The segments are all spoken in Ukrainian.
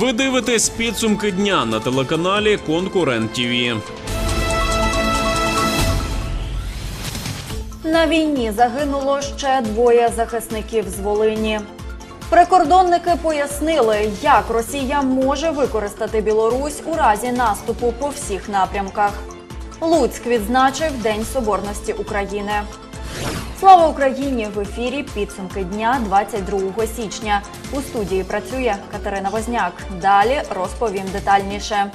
Ви дивитесь підсумки дня на телеканалі Конкурент ТІВІ. На війні загинуло ще двоє захисників з Волині. Прикордонники пояснили, як Росія може використати Білорусь у разі наступу по всіх напрямках. Луцьк відзначив День Соборності України. Слава Україні! В ефірі підсумки дня 22 січня. У студії працює Катерина Возняк. Далі розповім детальніше.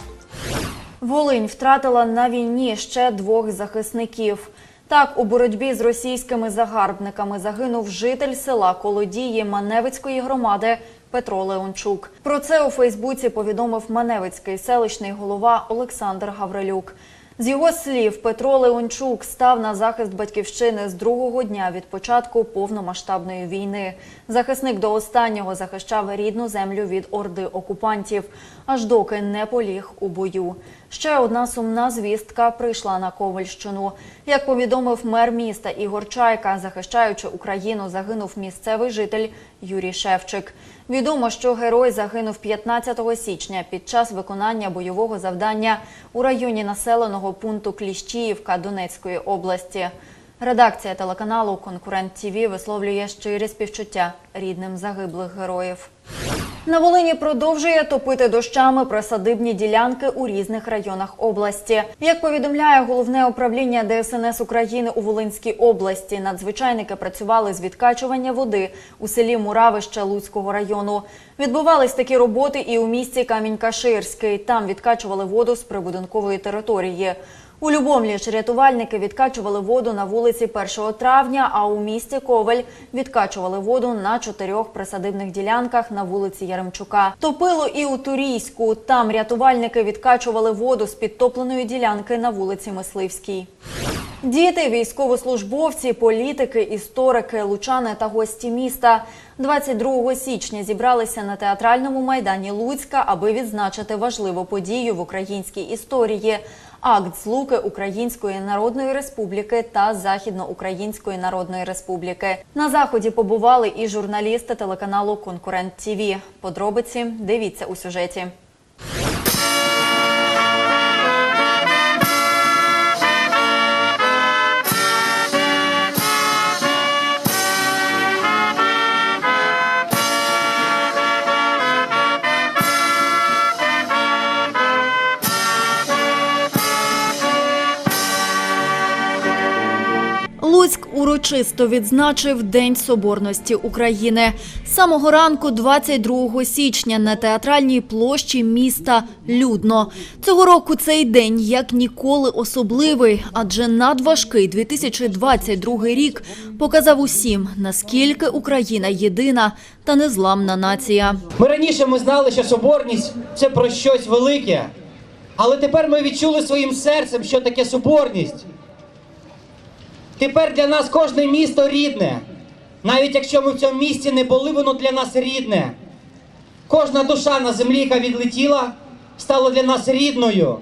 Волинь втратила на війні ще двох захисників. Так, у боротьбі з російськими загарбниками загинув житель села Колодії Маневицької громади Петро Леончук. Про це у Фейсбуці повідомив Маневицький селищний голова Олександр Гаврилюк. З його слів, Петро Леончук став на захист батьківщини з другого дня від початку повномасштабної війни. Захисник до останнього захищав рідну землю від орди окупантів, аж доки не поліг у бою. Ще одна сумна звістка прийшла на Ковальщину. Як повідомив мер міста Ігор Чайка, захищаючи Україну, загинув місцевий житель Юрій Шевчик. Відомо, що герой загинув 15 січня під час виконання бойового завдання у районі населеного пункту Кліщіївка Донецької області. Редакція телеканалу Конкурент ТІВІ висловлює щирі співчуття рідним загиблих героїв. На Волині продовжує топити дощами присадибні ділянки у різних районах області. Як повідомляє головне управління ДСНС України у Волинській області, надзвичайники працювали з відкачування води у селі Муравище Луцького району. Відбувались такі роботи і у місті Камінь-Каширський. Там відкачували воду з прибудинкової території. У Любомлі ж рятувальники відкачували воду на вулиці 1 травня, а у місті Ковель відкачували воду на чотирьох присадибних ділянках на вулиці Яремчука. Топило і у Турійську. Там рятувальники відкачували воду з підтопленої ділянки на вулиці Мисливській. Діти, військовослужбовці, політики, історики, лучани та гості міста 22 січня зібралися на театральному майдані Луцька, аби відзначити важливу подію в українській історії. Акт злуки Української Народної Республіки та Західноукраїнської Народної Республіки. На заході побували і журналісти телеканалу Конкурент ТІВІ. Подробиці дивіться у сюжеті. Урочисто відзначив День Соборності України. Самого ранку, 22 січня, на театральній площі міста людно. Цього року цей день як ніколи особливий, адже надважкий 2022 рік показав усім, наскільки Україна єдина та незламна нація. Ми раніше ми знали, що соборність це про щось велике, але тепер ми відчули своїм серцем, що таке соборність. Тепер для нас кожне місто рідне. Навіть якщо ми в цьому місті не були, воно для нас рідне. Кожна душа на землі, яка відлетіла, стала для нас рідною.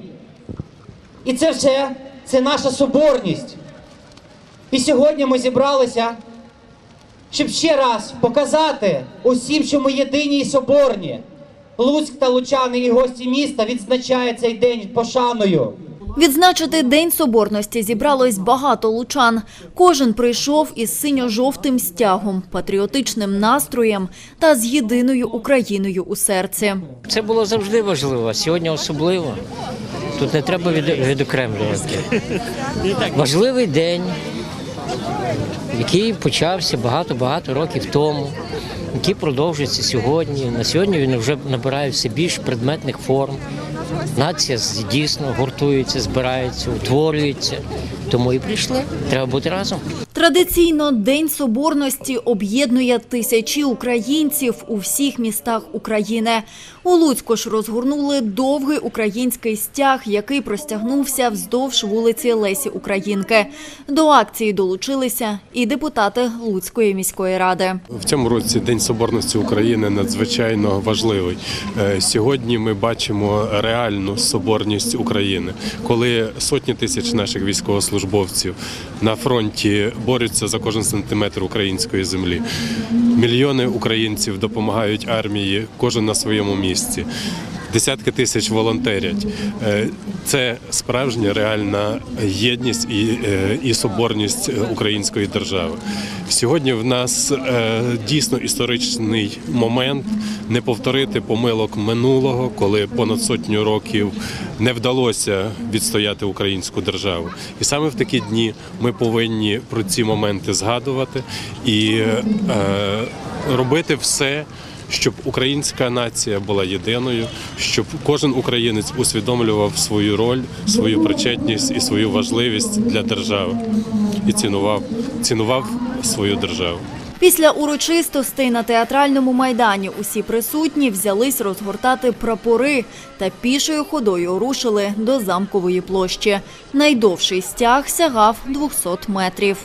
І це все це наша соборність. І сьогодні ми зібралися, щоб ще раз показати усім, що ми єдині і соборні. Луцьк та лучани і гості міста відзначають цей день пошаною. Відзначити День Соборності зібралось багато лучан. Кожен прийшов із синьо-жовтим стягом, патріотичним настроєм та з єдиною Україною у серці. Це було завжди важливо, сьогодні особливо. Тут не треба відокремлювати. Важливий день, який почався багато-багато років тому, який продовжується сьогодні. На сьогодні він вже набирає все більш предметних форм. Нація дійсно гуртується, збирається, утворюється. Тому і прийшли. Треба бути разом. Традиційно День Соборності об'єднує тисячі українців у всіх містах України. У Луцьку ж розгорнули довгий український стяг, який простягнувся вздовж вулиці Лесі Українки. До акції долучилися і депутати Луцької міської ради. В цьому році День Соборності України надзвичайно важливий. Е, Сьогодні ми бачимо реальну соборність України, коли сотні тисяч наших військовослужбовців, на фронті борються за кожен сантиметр української землі. Мільйони українців допомагають армії, кожен на своєму місці. Десятки тисяч волонтерять. Е, Це справжня реальна єдність і, е, і соборність української держави. Сьогодні в нас е, дійсно історичний момент не повторити помилок минулого, коли понад сотню років не вдалося відстояти українську державу. І саме в такі дні ми повинні про ці моменти згадувати і робити все щоб українська нація була єдиною, щоб кожен українець усвідомлював свою роль, свою причетність і свою важливість для держави і цінував, цінував свою державу. Після урочистостей на театральному майдані усі присутні взялись розгортати прапори та пішою ходою рушили до замкової площі. Найдовший стяг сягав 200 метрів.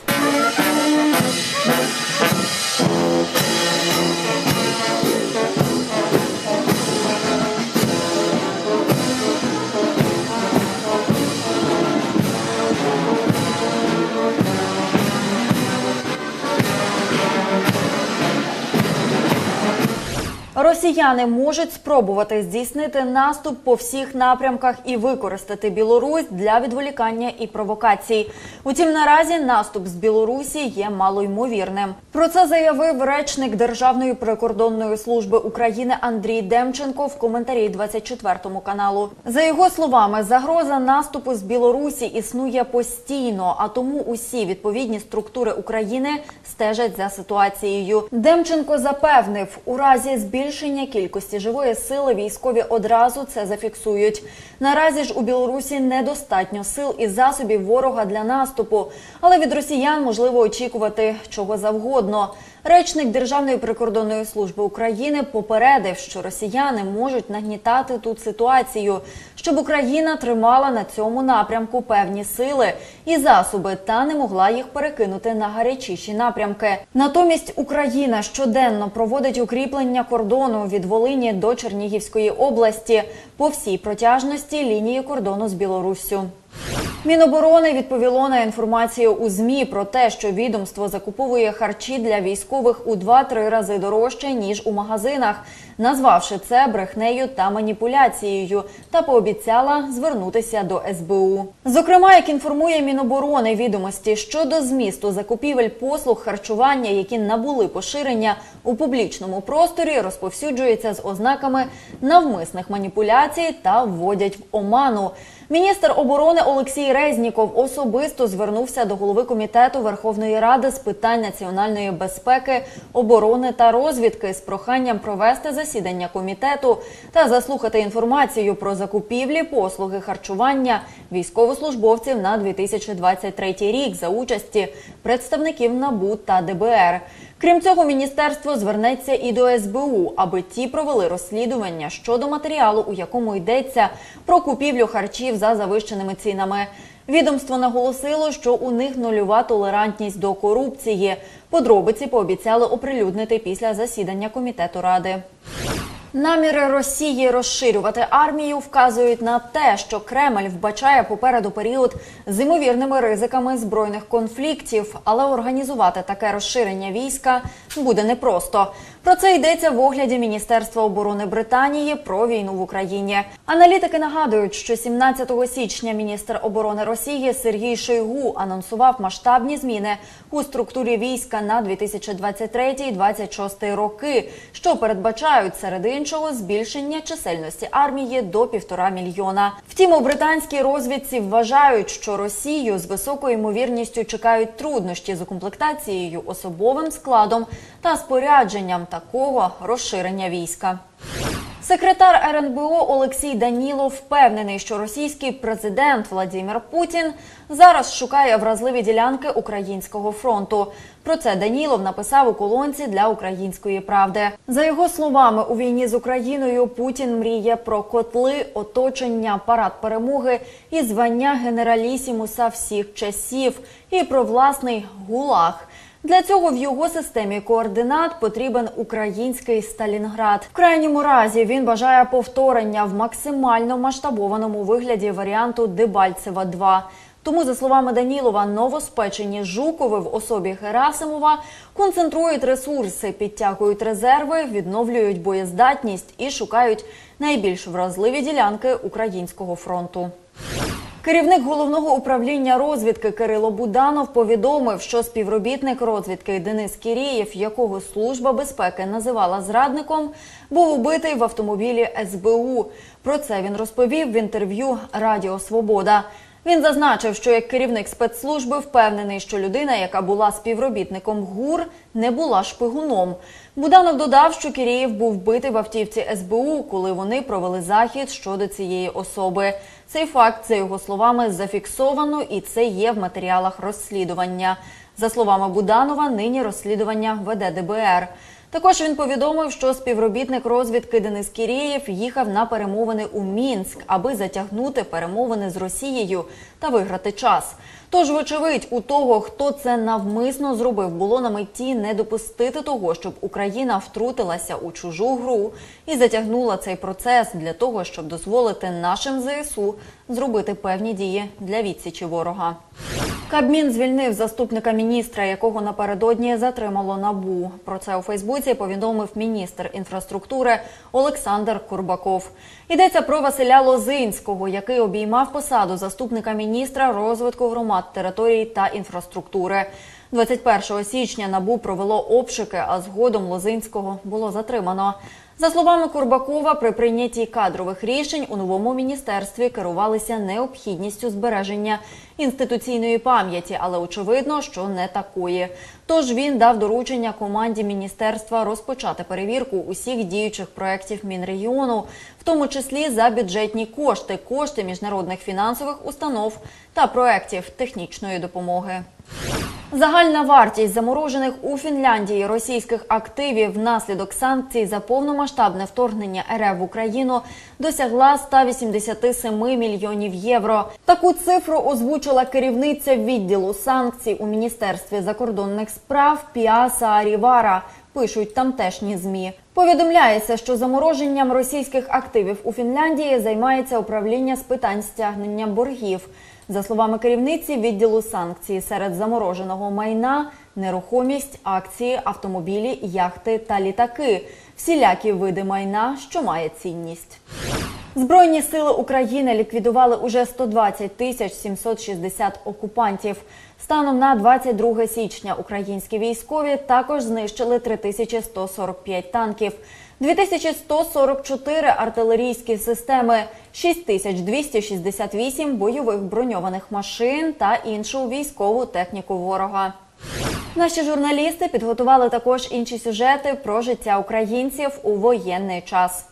Росіяни можуть спробувати здійснити наступ по всіх напрямках і використати Білорусь для відволікання і провокацій. Утім, наразі наступ з Білорусі є малоймовірним. Про це заявив речник Державної прикордонної служби України Андрій Демченко в коментарі 24 каналу. За його словами, загроза наступу з Білорусі існує постійно, а тому усі відповідні структури України стежать за ситуацією. Демченко запевнив, у разі збільшення кількості живої сили військові одразу це зафіксують. Наразі ж у Білорусі недостатньо сил і засобів ворога для наступу, але від росіян можливо очікувати чого завгодно. Речник Державної прикордонної служби України попередив, що росіяни можуть нагнітати тут ситуацію, щоб Україна тримала на цьому напрямку певні сили і засоби, та не могла їх перекинути на гарячіші напрямки. Натомість Україна щоденно проводить укріплення кордону від Волині до Чернігівської області по всій протяжності лінії кордону з Білоруссю. Міноборони відповіло на інформацію у змі про те, що відомство закуповує харчі для військових у 2-3 рази дорожче ніж у магазинах, назвавши це брехнею та маніпуляцією, та пообіцяла звернутися до СБУ. Зокрема, як інформує Міноборони відомості щодо змісту закупівель послуг харчування, які набули поширення у публічному просторі, розповсюджуються з ознаками навмисних маніпуляцій та вводять в оману. Міністр оборони Олексій Резніков особисто звернувся до голови комітету Верховної Ради з питань національної безпеки, оборони та розвідки з проханням провести засідання комітету та заслухати інформацію про закупівлі послуги харчування військовослужбовців на 2023 рік за участі представників НАБУ та ДБР. Крім цього, міністерство звернеться і до СБУ, аби ті провели розслідування щодо матеріалу, у якому йдеться про купівлю харчів за завищеними цінами. Відомство наголосило, що у них нульова толерантність до корупції. Подробиці пообіцяли оприлюднити після засідання комітету ради. Наміри Росії розширювати армію вказують на те, що Кремль вбачає попереду період з імовірними ризиками збройних конфліктів, але організувати таке розширення війська буде непросто. Про це йдеться в огляді Міністерства оборони Британії про війну в Україні. Аналітики нагадують, що 17 січня міністр оборони Росії Сергій Шойгу анонсував масштабні зміни у структурі війська на 2023-2026 роки, що передбачають серед іншого збільшення чисельності армії до півтора мільйона. Втім, у британській розвідці вважають, що Росію з високою ймовірністю чекають труднощі з укомплектацією особовим складом та спорядженням такого розширення війська. Секретар РНБО Олексій Данілов впевнений, що російський президент Владимир Путін зараз шукає вразливі ділянки українського фронту. Про це Данілов написав у колонці для української правди. За його словами, у війні з Україною Путін мріє про котли, оточення, парад перемоги і звання генералісімуса всіх часів, і про власний гулаг. Для цього в його системі координат потрібен український Сталінград. В крайньому разі він бажає повторення в максимально масштабованому вигляді варіанту Дебальцева 2 Тому, за словами Данілова, новоспечені Жукови в особі Герасимова концентрують ресурси, підтягують резерви, відновлюють боєздатність і шукають найбільш вразливі ділянки українського фронту. Керівник головного управління розвідки Кирило Буданов повідомив, що співробітник розвідки Денис Кірієв, якого служба безпеки називала зрадником, був убитий в автомобілі СБУ. Про це він розповів в інтерв'ю Радіо Свобода. Він зазначив, що як керівник спецслужби впевнений, що людина, яка була співробітником ГУР, не була шпигуном. Буданов додав, що Кірієв був вбитий в автівці СБУ, коли вони провели захід щодо цієї особи. Цей факт, за його словами, зафіксовано, і це є в матеріалах розслідування. За словами Буданова, нині розслідування веде ДБР. Також він повідомив, що співробітник розвідки Денис Кірєєв їхав на перемовини у Мінськ, аби затягнути перемовини з Росією та виграти час. Тож, вочевидь, у того, хто це навмисно зробив, було на меті не допустити того, щоб Україна втрутилася у чужу гру і затягнула цей процес для того, щоб дозволити нашим ЗСУ зробити певні дії для відсічі ворога. Кабмін звільнив заступника міністра, якого напередодні затримало набу. Про це у Фейсбуці повідомив міністр інфраструктури Олександр Курбаков. Йдеться про Василя Лозинського, який обіймав посаду заступника міністра розвитку громад, територій та інфраструктури. 21 січня набу провело обшуки, а згодом Лозинського було затримано. За словами Курбакова, при прийнятті кадрових рішень у новому міністерстві керувалися необхідністю збереження інституційної пам'яті, але очевидно, що не такої. Тож він дав доручення команді міністерства розпочати перевірку усіх діючих проєктів Мінрегіону, в тому числі за бюджетні кошти, кошти міжнародних фінансових установ та проєктів технічної допомоги. Загальна вартість заморожених у Фінляндії російських активів внаслідок санкцій за повномасштабне вторгнення РФ в Україну досягла 187 мільйонів євро. Таку цифру озвучила керівниця відділу санкцій у міністерстві закордонних справ Піаса Арівара. Пишуть тамтешні змі. Повідомляється, що замороженням російських активів у Фінляндії займається управління з питань стягнення боргів. За словами керівниці відділу санкцій серед замороженого майна, нерухомість, акції, автомобілі, яхти та літаки всілякі види майна, що має цінність. Збройні сили України ліквідували уже 120 тисяч 760 окупантів. Станом на 22 січня українські військові також знищили 3145 танків, 2144 артилерійські системи, 6268 бойових броньованих машин та іншу військову техніку ворога. Наші журналісти підготували також інші сюжети про життя українців у воєнний час.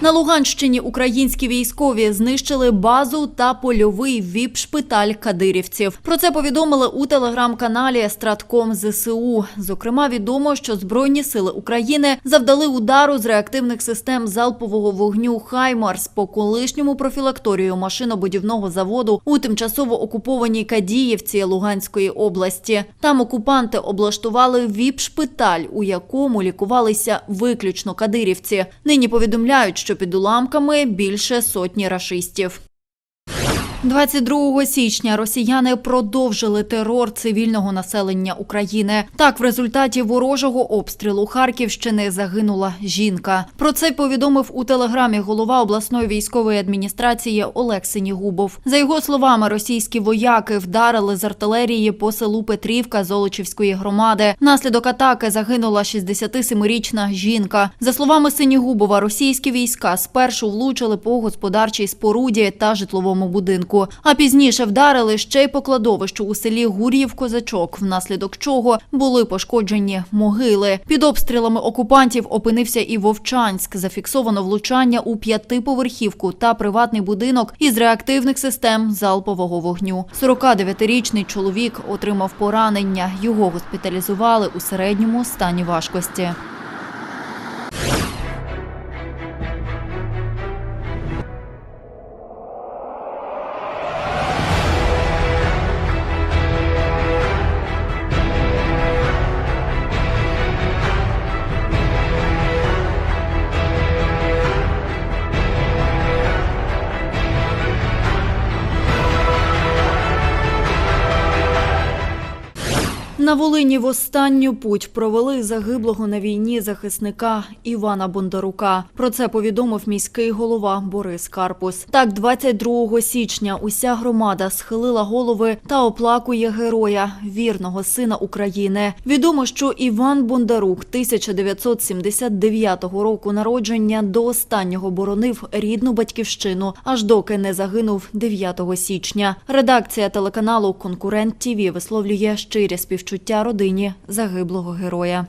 На Луганщині українські військові знищили базу та польовий віп-шпиталь кадирівців. Про це повідомили у телеграм-каналі Стратком ЗСУ. Зокрема, відомо, що Збройні сили України завдали удару з реактивних систем залпового вогню Хаймарс по колишньому профілакторію машинобудівного заводу у тимчасово окупованій Кадіївці Луганської області. Там окупанти облаштували віп-шпиталь, у якому лікувалися виключно кадирівці. Нині повідомляють, що під уламками більше сотні рашистів. 22 січня росіяни продовжили терор цивільного населення України. Так, в результаті ворожого обстрілу Харківщини загинула жінка. Про це повідомив у телеграмі голова обласної військової адміністрації Олег Синігубов. За його словами, російські вояки вдарили з артилерії по селу Петрівка Золочівської громади. Внаслідок атаки загинула 67-річна жінка. За словами Синігубова, російські війська спершу влучили по господарчій споруді та житловому будинку. А пізніше вдарили ще й по кладовищу у селі Гур'їв-Козачок, внаслідок чого були пошкоджені могили. Під обстрілами окупантів опинився і Вовчанськ. Зафіксовано влучання у п'ятиповерхівку та приватний будинок із реактивних систем залпового вогню. 49-річний чоловік отримав поранення. Його госпіталізували у середньому стані важкості. На Волині в останню путь провели загиблого на війні захисника Івана Бондарука. Про це повідомив міський голова Борис Карпус. Так, 22 січня уся громада схилила голови та оплакує героя, вірного сина України. Відомо, що Іван Бондарук 1979 року народження до останнього боронив рідну батьківщину, аж доки не загинув 9 січня. Редакція телеканалу Конкурент ТІВІ висловлює щирі співчуття родині загиблого героя.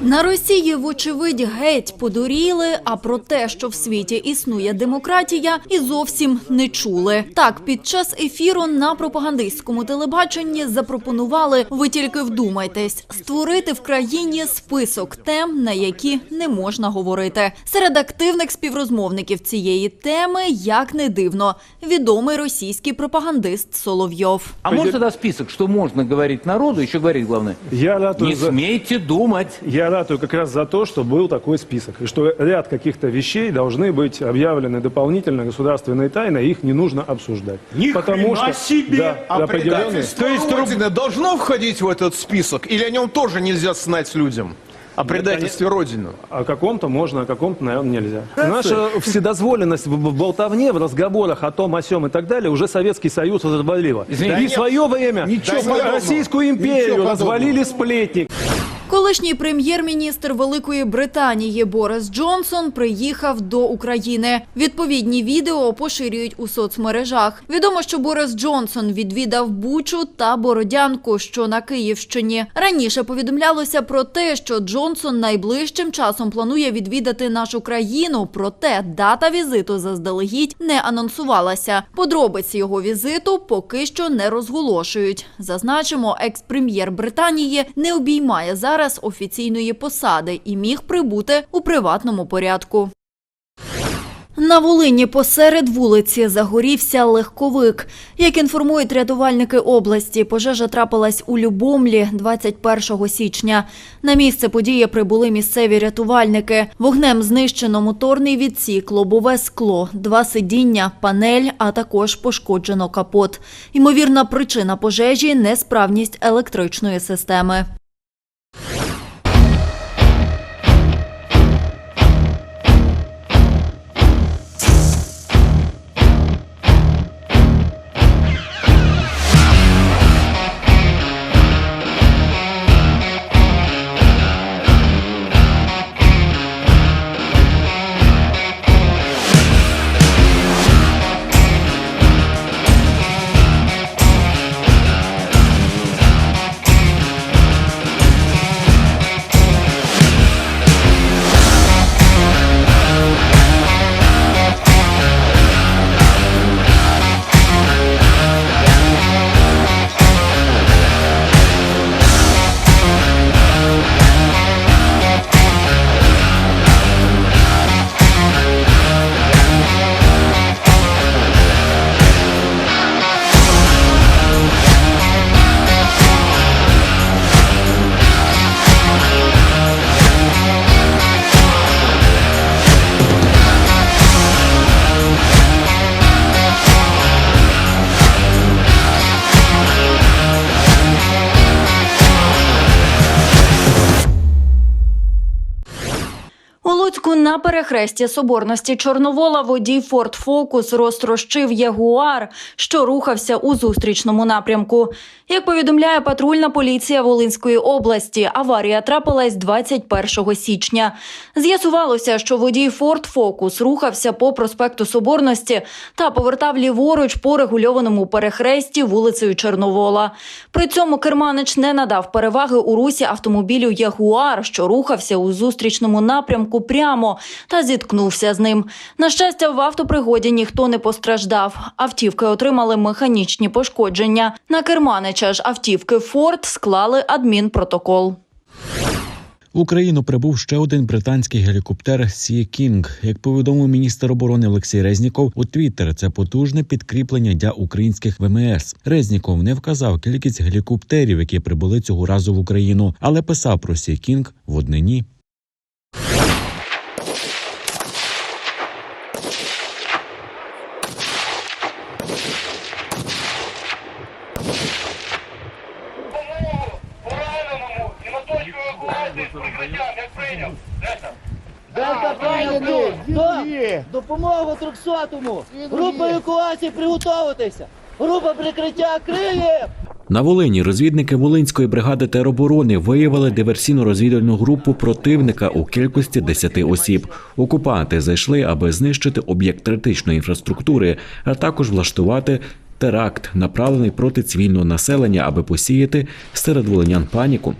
На Росії, вочевидь, геть подуріли, а про те, що в світі існує демократія, і зовсім не чули. Так, під час ефіру на пропагандистському телебаченні запропонували, ви тільки вдумайтесь, створити в країні список тем, на які не можна говорити. Серед активних співрозмовників цієї теми, як не дивно, відомий російський пропагандист Соловйов. А может тогда список, что можно говорить народу, еще говорить главное? Я ратую, Не за, смейте думать. я ратую как раз за то, что был такой список. И что ряд каких-то вещей должны быть объявлены дополнительно государственной тайной, их не нужно обсуждать. Ни Потому что себе! да, А определенные- То есть Родины Родина должно входить в этот список, или о нем тоже нельзя знать людям? О предательстве Родины. О каком-то можно, о каком-то, наверное, нельзя. Наша вседозволенность в, болтовне, в разговорах о том, о сем и так далее уже Советский Союз развалила. Извините. И в свое время Ничего. Российскую империю Ничего развалили сплетни. Колишній прем'єр-міністр Великої Британії Борис Джонсон приїхав до України. Відповідні відео поширюють у соцмережах. Відомо, що Борис Джонсон відвідав Бучу та Бородянку, що на Київщині. Раніше повідомлялося про те, що Джонсон найближчим часом планує відвідати нашу країну. Проте дата візиту заздалегідь не анонсувалася. Подробиці його візиту поки що не розголошують. Зазначимо, екс-прем'єр Британії не обіймає зараз офіційної посади і міг прибути у приватному порядку. На Волині посеред вулиці загорівся легковик. Як інформують рятувальники області, пожежа трапилась у Любомлі 21 січня. На місце події прибули місцеві рятувальники. Вогнем знищено моторний відсік, лобове скло, два сидіння, панель, а також пошкоджено капот. Ймовірна причина пожежі – несправність електричної системи. У на перехресті соборності Чорновола водій Форд Фокус розтрощив ягуар, що рухався у зустрічному напрямку. Як повідомляє патрульна поліція Волинської області, аварія трапилась 21 січня. З'ясувалося, що водій Форд Фокус рухався по проспекту Соборності та повертав ліворуч по регульованому перехресті вулицею Чорновола. При цьому керманич не надав переваги у русі автомобілю Ягуар, що рухався у зустрічному напрямку прямо та зіткнувся з ним. На щастя, в автопригоді ніхто не постраждав. Автівки отримали механічні пошкодження. На керманича ж автівки Форд склали адмінпротокол. В Україну прибув ще один британський гелікоптер Сі Кінг. Як повідомив міністр оборони Олексій Резніков у Твіттер, це потужне підкріплення для українських ВМС. Резніков не вказав кількість гелікоптерів, які прибули цього разу в Україну, але писав про Сі Кінг в однині. Допомогу 300-му! Група евакуації приготуватися! Група прикриття криє! На Волині розвідники Волинської бригади тероборони виявили диверсійно-розвідувальну групу противника у кількості 10 осіб. Окупанти зайшли, аби знищити об'єкт критичної інфраструктури, а також влаштувати теракт, направлений проти цивільного населення, аби посіяти серед волинян паніку.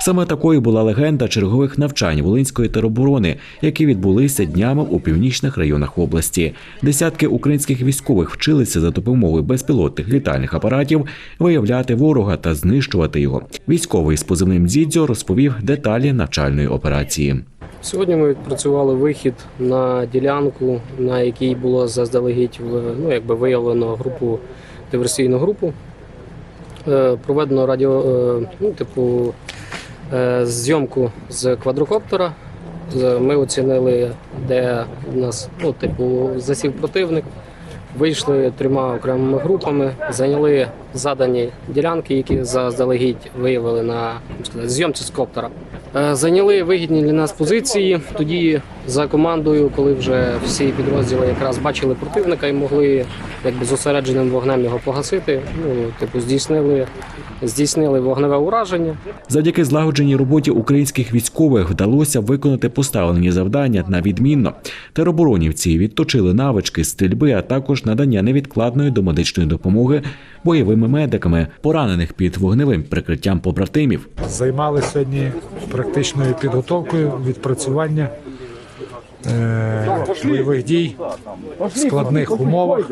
Саме такою була легенда чергових навчань Волинської тероборони, які відбулися днями у північних районах області. Десятки українських військових вчилися за допомогою безпілотних літальних апаратів виявляти ворога та знищувати його. Військовий з позивним Дзідзьо розповів деталі навчальної операції. Сьогодні ми відпрацювали вихід на ділянку, на якій було заздалегідь ну, якби виявлено групу диверсійну групу. Е, Проведено радіо, е, ну, типу, е, зйомку з квадрокоптера. Ми оцінили, де у нас ну, типу, засів противник. Вийшли трьома окремими групами, зайняли задані ділянки, які заздалегідь виявили на сказати, зйомці з коптера. Е, Зайняли вигідні для нас позиції. Тоді за командою, коли вже всі підрозділи якраз бачили противника і могли якби зосередженим вогнем його погасити. Ну типу здійснили, здійснили вогневе ураження. Завдяки злагодженій роботі українських військових вдалося виконати поставлені завдання на відмінно. Тероборонівці відточили навички стрільби, а також надання невідкладної домедичної допомоги бойовими медиками, поранених під вогневим прикриттям побратимів. Займалися сьогодні практичною підготовкою відпрацювання е, бойових дій в складних умовах.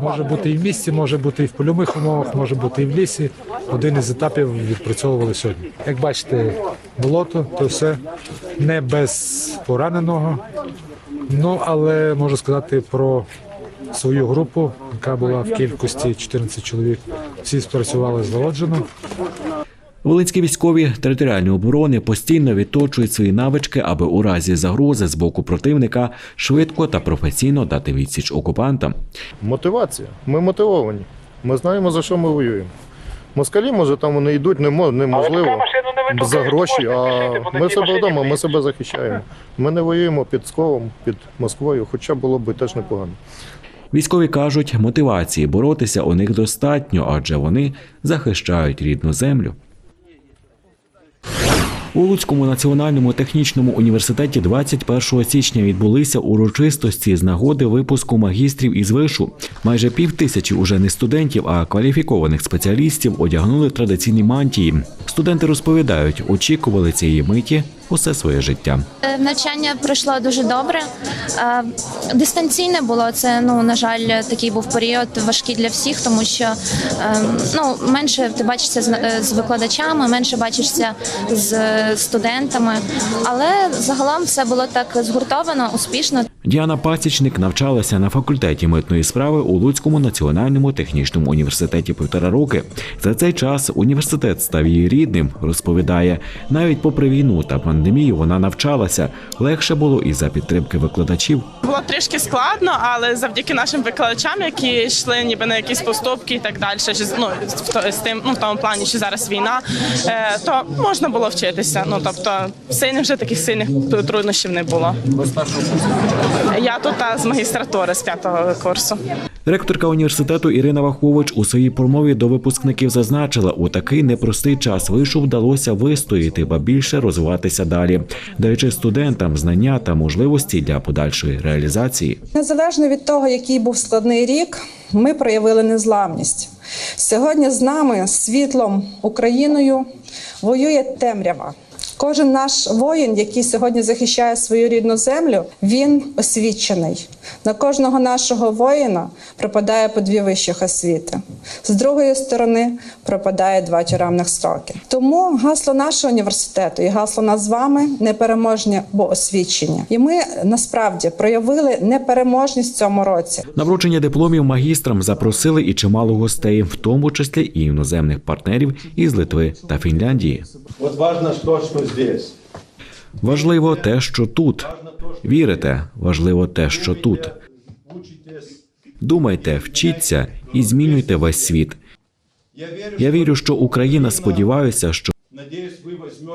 Може бути і в місті, може бути і в польових умовах, може бути і в лісі. Один із етапів відпрацьовували сьогодні. Як бачите, болото, то все не без пораненого. Ну але можу сказати про свою групу, яка була в кількості 14 чоловік. Всі спрацювали злагоджено. Волинські військові територіальної оборони постійно відточують свої навички, аби у разі загрози з боку противника швидко та професійно дати відсіч окупантам. Мотивація. Ми мотивовані. Ми знаємо, за що ми воюємо. Москалі, може, там вони йдуть, не мо- неможливо за гроші, а ми себе вдома, ми себе захищаємо. Ми не воюємо під Псковом, під Москвою, хоча було б теж непогано. Військові кажуть, мотивації боротися у них достатньо, адже вони захищають рідну землю. У Луцькому національному технічному університеті 21 січня відбулися урочистості з нагоди випуску магістрів із вишу. Майже пів тисячі уже не студентів, а кваліфікованих спеціалістів одягнули традиційні мантії. Студенти розповідають, очікували цієї миті усе своє життя. Е, Навчання пройшло дуже добре. Е, Дистанційне було це. Ну на жаль, такий був період важкий для всіх, тому що е, ну менше ти бачишся з викладачами, менше бачишся з студентами. Але загалом все було так згуртовано, успішно. Діана Пасічник навчалася на факультеті митної справи у Луцькому національному технічному університеті півтора роки. За цей час університет став її рідним. Розповідає, навіть попри війну та пандемію вона навчалася. Легше було і за підтримки викладачів. Було трішки складно, але завдяки нашим викладачам, які йшли ніби на якісь поступки і так далі, що, ну, в з тим, ну, в тому плані, що зараз війна, е, то можна було вчитися. Ну тобто сильних вже таких сильних труднощів не було. Я тут з магістратури з п'ятого курсу. Ректорка університету Ірина Вахович у своїй промові до випускників зазначила, у такий непростий час вишу вдалося вистояти, ба більше розвиватися далі, даючи студентам знання та можливості для подальшої реалізації. Незалежно від того, який був складний рік, ми проявили незламність. Сьогодні з нами, світлом Україною, воює темрява. Кожен наш воїн, який сьогодні захищає свою рідну землю, він освічений. На кожного нашого воїна пропадає по дві вищих освіти. З другої сторони пропадає два тюремних строки. Тому гасло нашого університету і гасло нас з вами непереможні, бо освічення. І ми насправді проявили непереможність в цьому році. На вручення дипломів магістрам запросили і чимало гостей, в тому числі і іноземних партнерів із Литви та Фінляндії. Вот важно то, что Важливо те, що тут. Вірите, важливо те, що тут. Думайте, вчіться і змінюйте весь світ. Я вірю, що Україна сподіваюся, що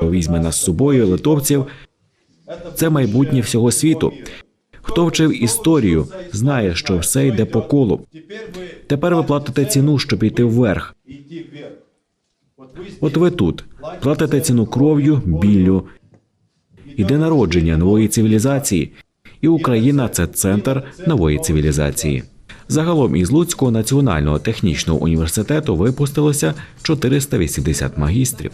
візьме нас з собою литовців Це майбутнє всього світу. Хто вчив історію, знає, що все йде по колу. Тепер ви платите ціну, щоб йти вверх. От ви тут платите ціну кров'ю, біллю. Іде народження нової цивілізації, і Україна це центр нової цивілізації. Загалом із Луцького національного технічного університету випустилося 480 магістрів.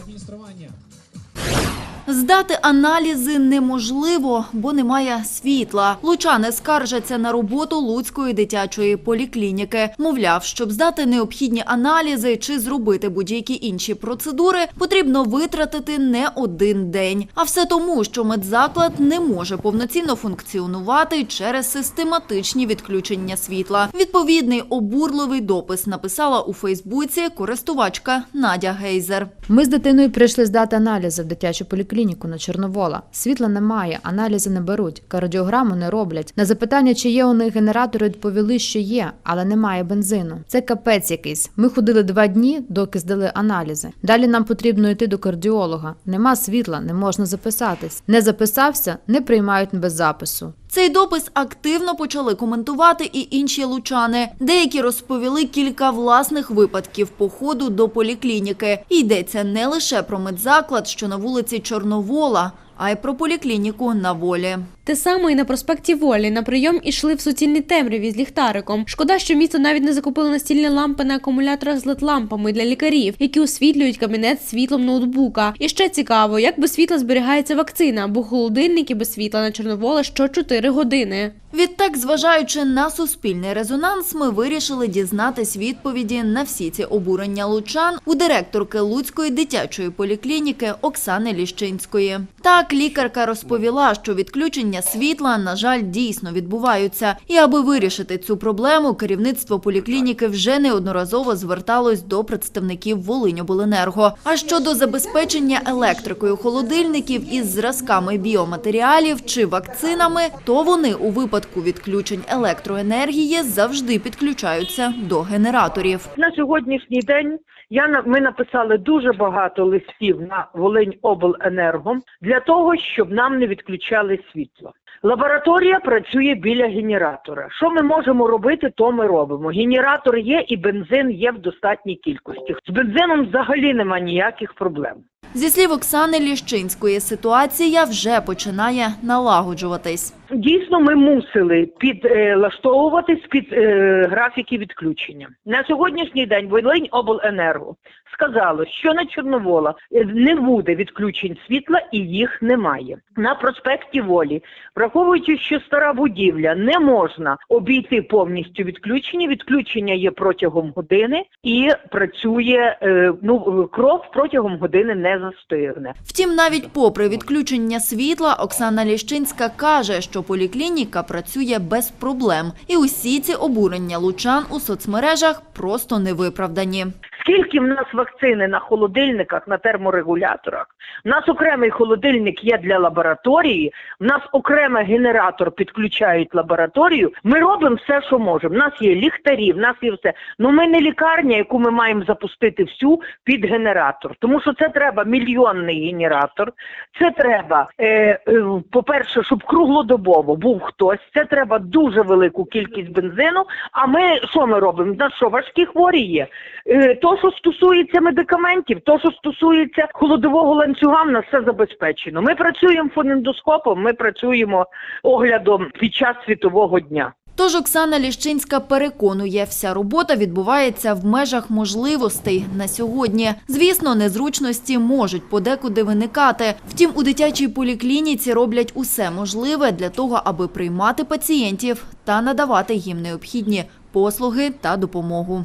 Здати аналізи неможливо, бо немає світла. Лучани скаржаться на роботу Луцької дитячої поліклініки. Мовляв, щоб здати необхідні аналізи чи зробити будь-які інші процедури, потрібно витратити не один день. А все тому, що медзаклад не може повноцінно функціонувати через систематичні відключення світла. Відповідний обурливий допис написала у Фейсбуці користувачка Надя Гейзер. Ми з дитиною прийшли здати аналізи в дитячу поліклініку на Чорновола. Світла немає, аналізи не беруть, кардіограму не роблять. На запитання, чи є у них генератори, відповіли, що є, але немає бензину. Це капець якийсь. Ми ходили два дні, доки здали аналізи. Далі нам потрібно йти до кардіолога. Нема світла, не можна записатись. Не записався, не приймають без запису. Цей допис активно почали коментувати і інші лучани. Деякі розповіли кілька власних випадків походу до поліклініки. Йдеться не лише про медзаклад, що на вулиці Чорновола, а й про поліклініку на волі. Те саме і на проспекті Волі. На прийом ішли в суцільній темряві з ліхтариком. Шкода, що місто навіть не закупило настільні лампи на акумуляторах з LED-лампами для лікарів, які освітлюють кабінет світлом ноутбука. І ще цікаво, як без світла зберігається вакцина, бо холодильники без світла на Чорновола що 4 години. Відтак, зважаючи на суспільний резонанс, ми вирішили дізнатись відповіді на всі ці обурення лучан у директорки Луцької дитячої поліклініки Оксани Ліщинської. Так, лікарка розповіла, що відключення світла, на жаль, дійсно відбуваються. І аби вирішити цю проблему, керівництво поліклініки вже неодноразово зверталось до представників Волиньобленерго. А щодо забезпечення електрикою холодильників із зразками біоматеріалів чи вакцинами, то вони у випадку відключень електроенергії завжди підключаються до генераторів. На сьогоднішній день я ми написали дуже багато листів на Волиньобленерго для того, щоб нам не відключали світло. Лабораторія працює біля генератора. Що ми можемо робити, то ми робимо. Генератор є і бензин є в достатній кількості. З бензином взагалі нема ніяких проблем. Зі слів Оксани Ліщинської, ситуація вже починає налагоджуватись. Дійсно, ми мусили підлаштовуватись під е, графіки відключення. На сьогоднішній день Волиньобленерго сказало, що на Чорновола е, не буде відключень світла і їх немає. На проспекті Волі, враховуючи, що стара будівля не можна обійти повністю відключення. Відключення є протягом години і працює е, ну кров протягом години не застигне. Втім, навіть попри відключення світла, Оксана Ліщинська каже, що поліклініка працює без проблем, і усі ці обурення лучан у соцмережах просто невиправдані. Скільки в нас вакцини на холодильниках, на терморегуляторах? У нас окремий холодильник є для лабораторії, в нас окремий генератор підключають лабораторію. Ми робимо все, що можемо. У нас є ліхтарі, в нас є все. Ну ми не лікарня, яку ми маємо запустити всю під генератор. Тому що це треба мільйонний генератор. Це треба, е, е, по-перше, щоб круглодобово був хтось. Це треба дуже велику кількість бензину. А ми що ми робимо? У нас що важкі хворі є? Е, то, що стосується медикаментів, то, що стосується холодового ланцюга, в нас все забезпечено. Ми працюємо фонендоскопом, ми працюємо оглядом під час світового дня. Тож Оксана Ліщинська переконує, вся робота відбувається в межах можливостей на сьогодні. Звісно, незручності можуть подекуди виникати. Втім, у дитячій поліклініці роблять усе можливе для того, аби приймати пацієнтів та надавати їм необхідні послуги та допомогу.